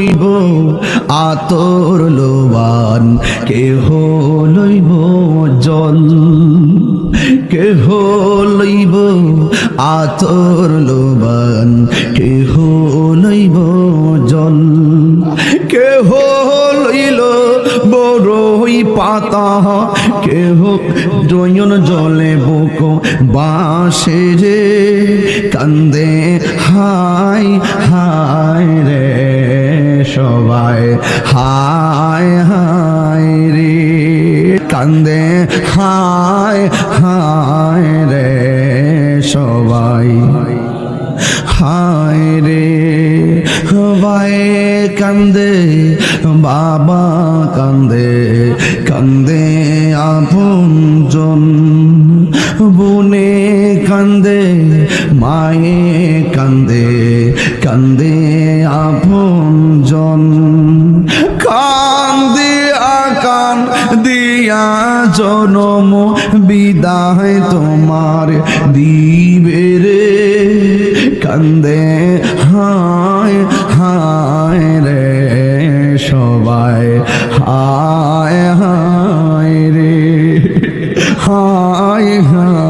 লইব আতর লোবান। কেহ লইব জল, কেহ লইব আতর লোবান। কেহ লইব জল, কেহ লইল বড়ই পাতা। কেহ জয়ন জলে বুক বাসে রে কান্দে হাই হাই হাই রে, কান্দে হাই হাই রে সবাই। হায় রে ভাই কান্দে, বাবা কান্দে কান্দে আপন জন। বনে কান্দে, মায়ে কান্দে কান্দে আপন জন। কান্দে আকান দিয়া জনম, বিদায় তোমার দিবে রে। কান্দে হায় হায় রে, সবাই হায় হায় রে। হায় হায়